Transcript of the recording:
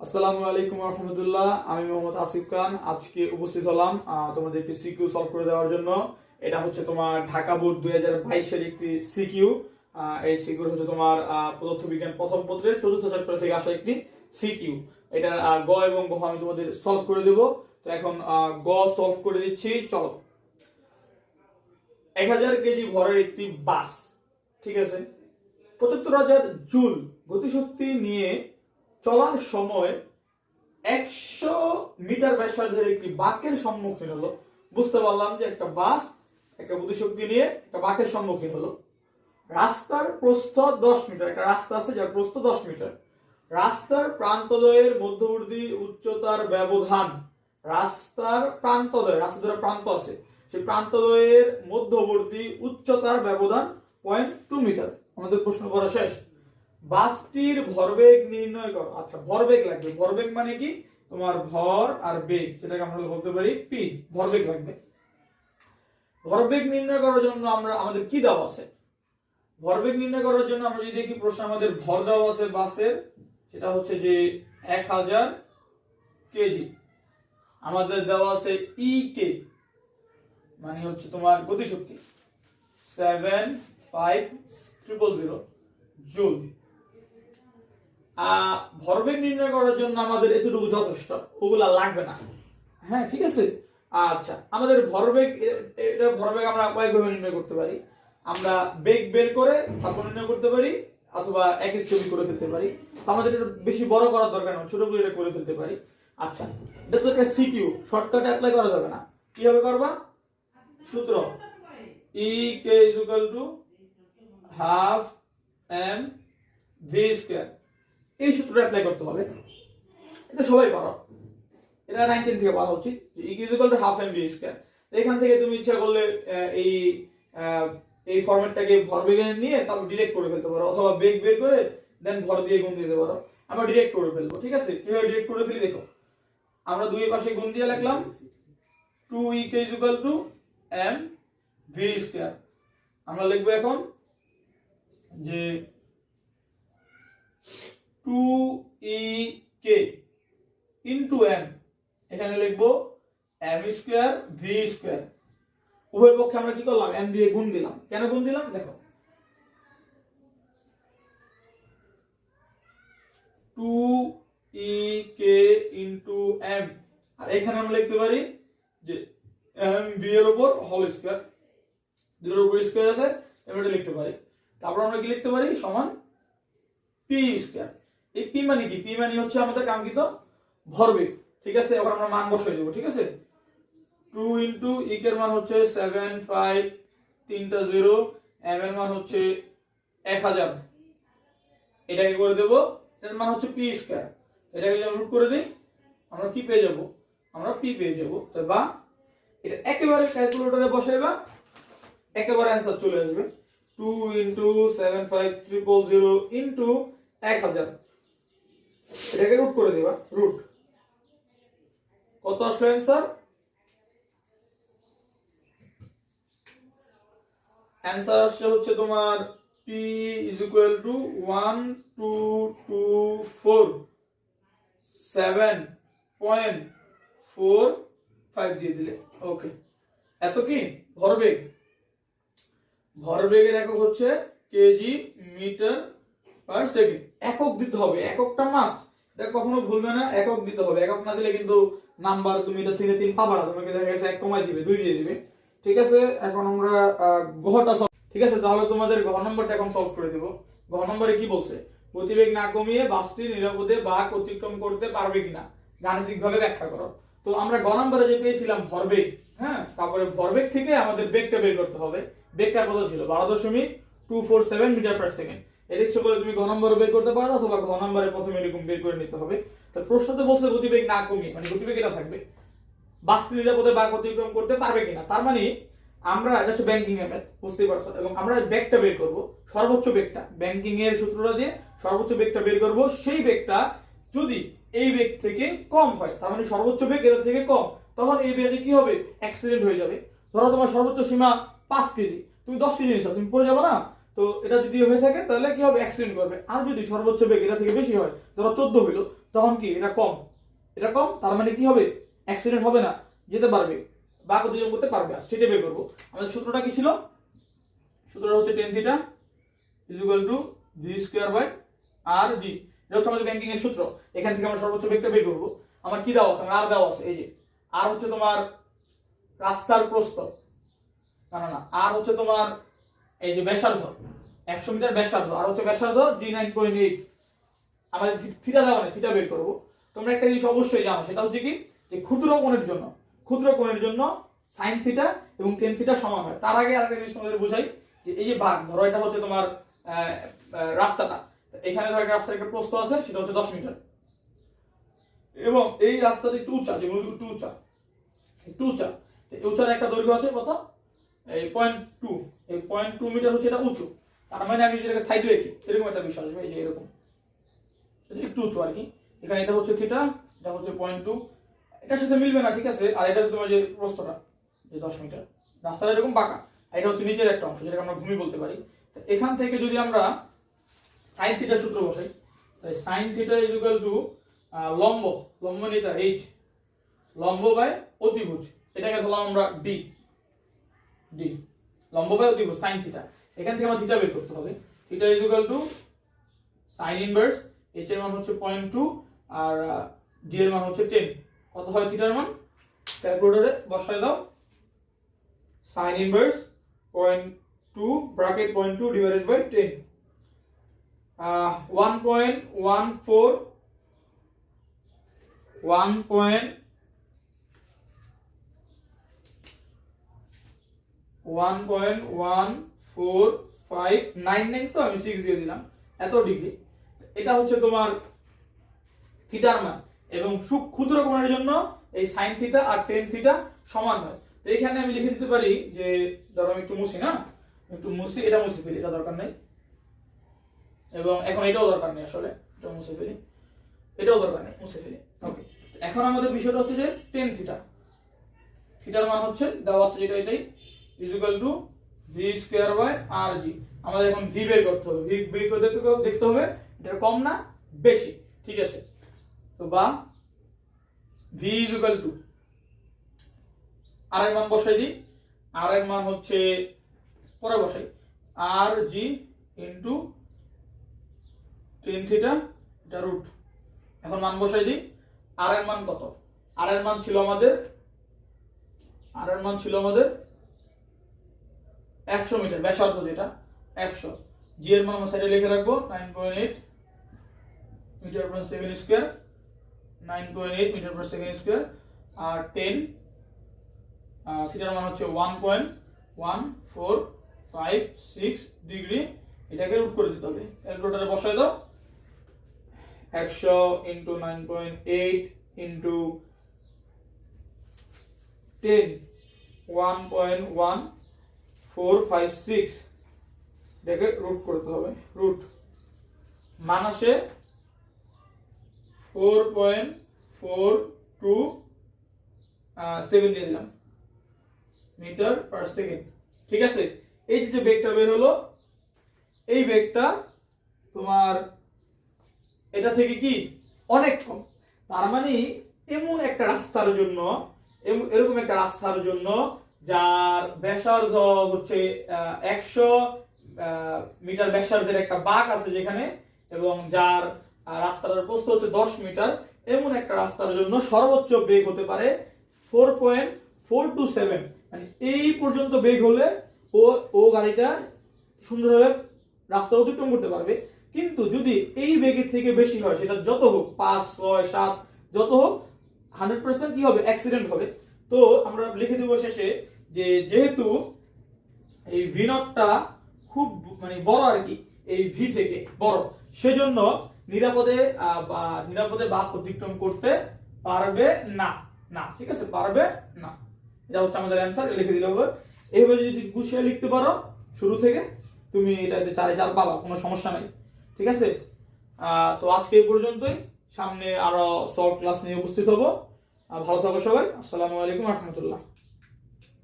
আসসালামু আলাইকুম রহমতুল্লাহ আমি মোহাম্মদ আসিফ খান। আজকে উপস্থিত হলাম আহ, তোমাদের একটি সিকিউ সলভ করে দেওয়ার জন্য। এটা হচ্ছে তোমার ঢাকা বোর্ড দুই হাজার বাইশের একটি সিকিউ। এই সিকিউ হচ্ছে তোমার আহ, পদার্থ বিজ্ঞান প্রথম পত্রের চতুর্থ চ্যাপ্টার থেকে আসা একটি সিকিউ। এটা গ এবং গ আমি তোমাদের সলভ করে দেবো। তো এখন গ সলভ করে দিচ্ছি চলো। এক হাজার কেজি ভরের একটি বাস ঠিক আছে? পঁচাত্তর হাজার জুল গতিশক্তি নিয়ে চলার সময় একশো মিটার ব্যাসার্ধের একটি বাঁকের সম্মুখীন হলো। বুঝতে পারলাম যে একটা বাস একটা বুদ্ধিশক্তি নিয়ে একটা বাঁকের সম্মুখীন হলো। রাস্তার প্রস্থ দশ মিটার, একটা রাস্তা আছে যার প্রস্থ দশ মিটার। রাস্তার প্রান্তদয়ের মধ্যবর্তী উচ্চতার ব্যবধান, রাস্তার প্রান্তদয় রাস্তা ধরে প্রান্ত আছে, সেই প্রান্তদয়ের মধ্যবর্তী উচ্চতার ব্যবধান পয়েন্ট টু মিটার আমাদের প্রশ্ন করা শেষ। বাসটির ভরবেগ নির্ণয় করো। আচ্ছা ভরবেগ লাগবে। ভরবেগ মানে কি? তোমার ভর আর বেগ, যেটাকে আমরা বলতে পারি পি ভরবেগ লাগবে। ভরবেগ নির্ণয় করার জন্য আমরা, আমাদের কি দেওয়া আছে? ভরবেগ নির্ণয় করার জন্য আমরা যদি দেখি প্রশ্ন, আমাদের ভর দেওয়া আছে বাসের, সেটা হচ্ছে যে এক হাজার কেজি। আমাদের দেওয়া আছে ই কে মানে হচ্ছে তোমার গতিশক্তি। Seven five triple zero joule ভরবেগ নির্ণয় করার জন্য আমাদের এতটুকু যথেষ্ট। ওগুলা লাগবে না। হ্যাঁ ঠিক আছে? আচ্ছা আমাদের ভরবেগ এটা ভরবেগ আমরা কয়েকভাবে নির্ণয় করতে পারি। আমরা বেগ বের করে তারপর নির্ণয় করতে পারি, অথবা এক স্টেপ করে ফেলতে পারি। আমাদের এটা বেশি বড় করার দরকার নেই, ছোট করে এটা করে ফেলতে পারি। আচ্ছা এটা তো একটা সিকিউ শর্টকাট অ্যাপ্লাই করা যাবে না। কীভাবে করবা? সূত্র। E K is equal to half M V square এই সূত্রটা অ্যাপ্লাই করতে হবে। এটা সবাই পারো। এটা নাইনটিন থেকে পারা উচিত is equal to half M V square এখান থেকে তুমি ইচ্ছা করলে এই এই ফরম্যাটটাকে ভর বেগে নিয়ে তারপর ডিরেক্ট করে ফেলতে পারো, অথবা বেগ বের করে দেন ভর দিয়ে গুণ দিতে পারো। আমরা ডিরেক্ট করে ফেলব, ঠিক আছে? কীভাবে ডিরেক্ট করে ফেলি দেখো। আমরা দুই পাশে গুণ দিয়ে লিখলাম two E K equal to M V square আমরা লিখব এখন যে two E K into M এখানে লিখব এম স্কোয়ার ভি স্কোয়ার উভয় পক্ষে আমরা কি করলাম? এম দিয়ে গুণ দিলাম। কেন গুণ দিলাম? দেখো। Two E K into M আর এখানে আমরা লিখতে পারি যে এম ভি এর উপর হোল স্কোয়ার দুটোর উপর স্কোয়ার আছে আমরা এটা লিখতে পারি। তারপর আমরা কি লিখতে পারি? সমান পি স্কোয়ার এই পি মানে কি? পি মানে হচ্ছে আমাদের কাঙ্ক্ষিত ভরবেগ। ঠিক আছে? এবার আমরা মান বসাই দেবো, ঠিক আছে? টু ইন্টু ইকের মান হচ্ছে সেভেন ফাইভ তিনটা জিরো, এম এর মান হচ্ছে এক হাজার। এটাকে করে দেবো, এর মান হচ্ছে পি স্কোয়ার। এটাকে যদি রুট করে দিই, আমরা কি পেয়ে যাব? আমরা পি পেয়ে যাব। তো বা এটা একেবারে ক্যালকুলেটরে বসাইবা, একেবারে অ্যান্সার চলে আসবে। Two into seven five triple zero into এক হাজার। এটাকে রুট করে দিবা রুট কত আসলো অ্যান্সার অ্যান্সার আসছে হচ্ছে তোমার P is equal to one two two four seven point four five দিয়ে দিলে ওকে এত কি? ভরবেগ। ভরবেগের একক হচ্ছে কেজি মিটার পার সেকেন্ড একক দিতে হবে, এককটা মাস্ট এটা কখনো ভুলবে না, একক দিতে হবে। একক না দিলে কিন্তু নাম্বার তুমি এটা তিনে তিন পাবা না, তোমাকে দেখা গেছে এক কমাই দিবে, দুই দিয়ে দিবে। ঠিক আছে? এখন আমরা গহটা ঠিক আছে? তাহলে তোমাদের ঘ নম্বরটা এখন সলভ করে দিব। ঘ নম্বরে কি বলছে? গতিবেগ না কমিয়ে বাসটি নিরাপদে বাঘ অতিক্রম করতে পারবে কিনা? গাণিতিক ভাবে ব্যাখ্যা করো। তো আমরা গ নম্বরে যে পেয়েছিলাম ভরবেগ হ্যাঁ? তারপরে ভরবেগ থেকে আমাদের বেগটা বের করতে হবে। বেগটা কত ছিল? বারো দশমিক two four seven metre per second এর ইচ্ছে করলে তুমি ঘ নম্বরে বের করতে পারো, অথবা ঘ নম্বরে প্রথমে এরকম বের করে নিতে হবে। তো প্রশ্নতে বলছে গতিবেগ না কমিয়ে মানে গতিবেগ এটা থাকবে। বাসটি নিরাপদে বাঘ অতিক্রম করতে পারবে কিনা, তার মানে আমরা, এটা হচ্ছে ব্যাংকিং এর ম্যাথ বুঝতেই পারছ। এবং আমরা বেগটা বের করব, সর্বোচ্চ বেগটা ব্যাংকিং এর সূত্রটা দিয়ে সর্বোচ্চ বেগটা বের করব, সেই বেগটা যদি এই বেগ থেকে কম হয়, তার মানে সর্বোচ্চ বেগ এর থেকে কম, তখন এই বেগে কি হবে? অ্যাক্সিডেন্ট হয়ে যাবে। ধরো তোমার সর্বোচ্চ সীমা পাঁচ কেজি, তুমি দশ কেজি নিছো তুমি পড়ে যাবে না? তো এটা যদি হয়ে থাকে, তাহলে কি হবে? অ্যাক্সিডেন্ট করবে। আর যদি সর্বোচ্চ বেগ এটা থেকে বেশি হয়, ধরো চোদ্দ হইল, তখন কি? এটা কম। এটা কম, তার মানে কি হবে? অ্যাক্সিডেন্ট হবে না। যেতে পারবে। বা অতিক্রম করতে পারবে আর সেটা বের করব। আমাদের সূত্রটা কি ছিল? সূত্রটা হচ্ছে tan theta is equal to V square by R G এটা হচ্ছে আমাদের ব্যাংকিং এর সূত্র। এখান থেকে আমরা সর্বোচ্চ বেগটা বের করব। আমার কি দেওয়া আছে? আর দেওয়া আছে। এই যে আর হচ্ছে তোমার রাস্তার প্রস্থ। না না না। আর হচ্ছে তোমার এই যে ব্যাসার্ধ, একশো মিটার ব্যাসার্ধ, আর হচ্ছে ব্যাসার্ধ জি নাইন পয়েন্ট এইট আমাদের থিটা দেওয়া নেই, থিটা বের করব। তোমরা একটা জিনিস অবশ্যই জানো, সেটা হচ্ছে কি? যে ক্ষুদ্র কোণের জন্য, ক্ষুদ্র কোণের জন্য সাইন থিটা এবং টেন থিটা সমান হয়। তার আগে আরেকটা জিনিস তোমাদের বোঝাই, যে এই যে বাঘ, ধরো এটা হচ্ছে তোমার রাস্তাটা। এখানে ধরো একটা রাস্তার একটা প্রস্থ আছে, সেটা হচ্ছে দশ মিটার। এবং এই রাস্তাটা একটু উঁচা যেমন একটু উঁচা একটু উঁচা উঁচার একটা দৈর্ঘ্য আছে কত? এই পয়েন্ট টু এই পয়েন্ট টু মিটার হচ্ছে এটা উঁচু। তার মানে আমি যেটাকে একটা এই যে এরকম। একটু উঁচু আর কি। এখানে এটা হচ্ছে থিটা এটা হচ্ছে পয়েন্ট টু এটার সাথে মিলবে না, ঠিক আছে? আর এটা হচ্ছে তোমার যে প্রস্থটা, যে দশ মিটার রাস্তাটা এরকম বাঁকা এটা হচ্ছে নিচের একটা অংশ, যেটাকে আমরা ভূমি বলতে পারি। এখান থেকে যদি আমরা সাইন থিটা সূত্র বসাই তাই সাইন থিটা ইজ টু লম্ব লম্ব মানে এটা এইচ লম্ব বাই অতিভুজ। এটাকে ধরলাম আমরা ডি ডি লম্ব বাই অতিভুজ সাইন থিটা এখান থেকে আমরা থিটা বের করতে হবে। টু সাইন ইনভার্স এইচ এর মান হচ্ছে পয়েন্ট টু আর ডি এর মান হচ্ছে টেন কত হয় থিটার মান? ক্যালকুলেটরে বসায় দাও। Sine inverse point two bracket point two divided by ten one point one four five nine nine তো আমি সিক্স দিয়ে দিলাম। এত ডিগ্রি এটা হচ্ছে তোমার থিটার এবং সু- ক্ষুদ্র কোণের জন্য এই সাইন থিটা আর টেন থিটা সমান হয়। তো এখানে আমি লিখে দিতে পারি যে, ধরো আমি একটু মুছি, না? একটু মুছি, এটা মুছে ফেলি, এটা দরকার নেই। এবং এখন এটাও দরকার নেই আসলে, এটাও মুছে ফেলি। এটাও দরকার নেই, মুছে ফেলি। ওকে এখন আমাদের বিষয়টা হচ্ছে যে টেন থিটা থিটার মান হচ্ছে, দেওয়া আছে যেটা এটাই। Is equal to V square by R G আমাদের এখন ভি বের করতে হবে। ভি বের করে দেখতে হবে- এটা কম না বেশি। ঠিক আছে? তো বা V is equal to R এর মান বসাই দিই। আর এর মান হচ্ছে পরে বসাই। R G into tan theta এটা রুট এখন মান বসাই দিই। আর এর মান কত? আর এর মান ছিল আমাদের আর এর মান ছিল আমাদের একশো মিটার ব্যাসার্ধ যেটা, একশো। জি এর মান সাইডে লিখে রাখব nine point eight metre per second square nine point eight metre per second square আর টেন থিটার মান হচ্ছে one point one four five six degree এটাকে রুট করে দিতে হবে। ক্যালকুলেটারে বসায় দাও। একশো into nine point eight into tan one point one four five six এটাকে রুট করতে হবে। রুট মান আসে four point four two seven দিয়ে দিলাম। মিটার পার সেকেন্ড ঠিক আছে? এই যে বেগটা বের হলো, এই বেগটা তোমার এটা থেকে কি? অনেক কম। তার মানে এমন একটা রাস্তার জন্য এরকম একটা রাস্তার জন্য যার ব্যাসার্ধ হচ্ছে একশো মিটার ব্যাসার্ধের একটা বাঁক আছে যেখানে, এবং যার রাস্তাটার প্রস্থ হচ্ছে দশ মিটার। এমন একটা রাস্তার জন্য সর্বোচ্চ বেগ হতে পারে four point four two seven মানে এই পর্যন্ত বেগ হলে ও ও গাড়িটা সুন্দরভাবে রাস্তা অতিক্রম করতে পারবে। কিন্তু যদি এই বেগের থেকে বেশি হয়, সেটা যত হোক, পাঁচ, ছয়, সাত, যত হোক হান্ড্রেড পার্সেন্ট কি হবে? অ্যাক্সিডেন্ট হবে। তো আমরা লিখে দেবো শেষে যে যেহেতু এই ভিনটটা খুব মানে বড় আর কি, এই ভি থেকে বড়, সেজন্য নিরাপদে বা, নিরাপদে বাদ অতিক্রম করতে পারবে না না, ঠিক আছে, পারবে না। এটা হচ্ছে আমাদের অ্যান্সার লিখে দিলে হবে। এইভাবে যদি গুছিয়ে লিখতে পারো, শুরু থেকে তুমি এটাতে চারে চার পাবা, কোনো সমস্যা নাই, ঠিক আছে? তো আজকে এই পর্যন্তই। সামনে আরও সলভ ক্লাস নিয়ে উপস্থিত হব। ভালো থাকো সবাই। আসসালামু আলাইকুম রহমতুল্লাহ।